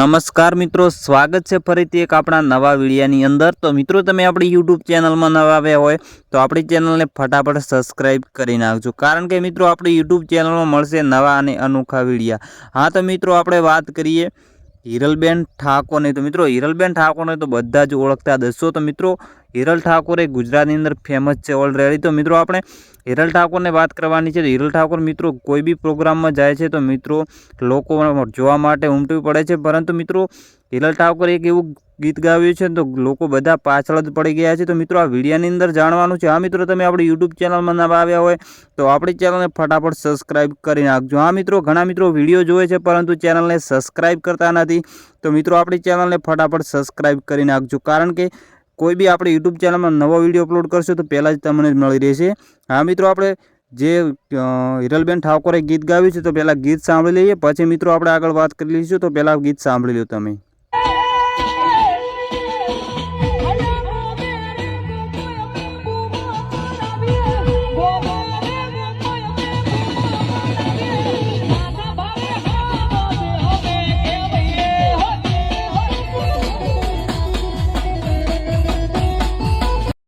નમસ્કાર મિત્રો, સ્વાગત છે ફરીથી એક આપણા નવા વિડીયાની અંદર. તો મિત્રો, તમે આપણી યુટ્યુબ ચેનલમાં નવા આવ્યા હોય, તો આપણી ચેનલને ફટાફટ સબસ્ક્રાઈબ કરી નાખજો. કારણ કે મિત્રો, આપણી યુટ્યુબ ચેનલમાં મળશે નવા અને અનોખા વિડીયા. હા, તો મિત્રો, આપણે વાત કરીએ હિરલબેન ઠાકોરની તો મિત્રો, હિરલબેન ઠાકોરને તો બધા જ ઓળખતા દસો તો મિત્રો, હિરલ ઠાકોર એ ગુજરાતની અંદર ફેમસ છે ઓલરેડી તો મિત્રો, આપણે હિરલ ઠાકોરને વાત કરવાની છે. તો હિરલ ઠાકોર મિત્રો, કોઈ બી પ્રોગ્રામમાં જાય છે તો મિત્રો, લોકો જોવા માટે ઉમટવી પડે છે. પરંતુ મિત્રો, હિરલ ઠાકોર એક એવું ગીત ગાવ્યું છે તો લોકો બધા પાછળ જ પડી ગયા છે. તો મિત્રો આ વિડીયાની અંદર જાણવાનું છે. હા મિત્રો, તમે આપણી યુટ્યુબ ચેનલમાં નવા આવ્યા હોય તો આપણી ચેનલને ફટાફટ સબસ્ક્રાઈબ કરી નાખજો. હા મિત્રો, ઘણા મિત્રો વીડિયો જોવે છે પરંતુ ચેનલને સબસ્ક્રાઈબ કરતા નથી. તો મિત્રો, આપણી ચેનલને ફટાફટ સબસ્ક્રાઈબ કરી નાખજો. કારણ કે કોઈ બી આપણે યુટ્યુબ ચેનલમાં નવો વીડિયો અપલોડ કરશો તો પહેલાં જ તમને મળી રહેશે. હા મિત્રો, આપણે જે હિરલબેન ઠાકોરે ગીત ગાવ્યું છે તો પહેલાં ગીત સાંભળી લઈએ. પછી મિત્રો, આપણે આગળ વાત કરી લઈશું તો પહેલાં ગીત સાંભળી લો તમે.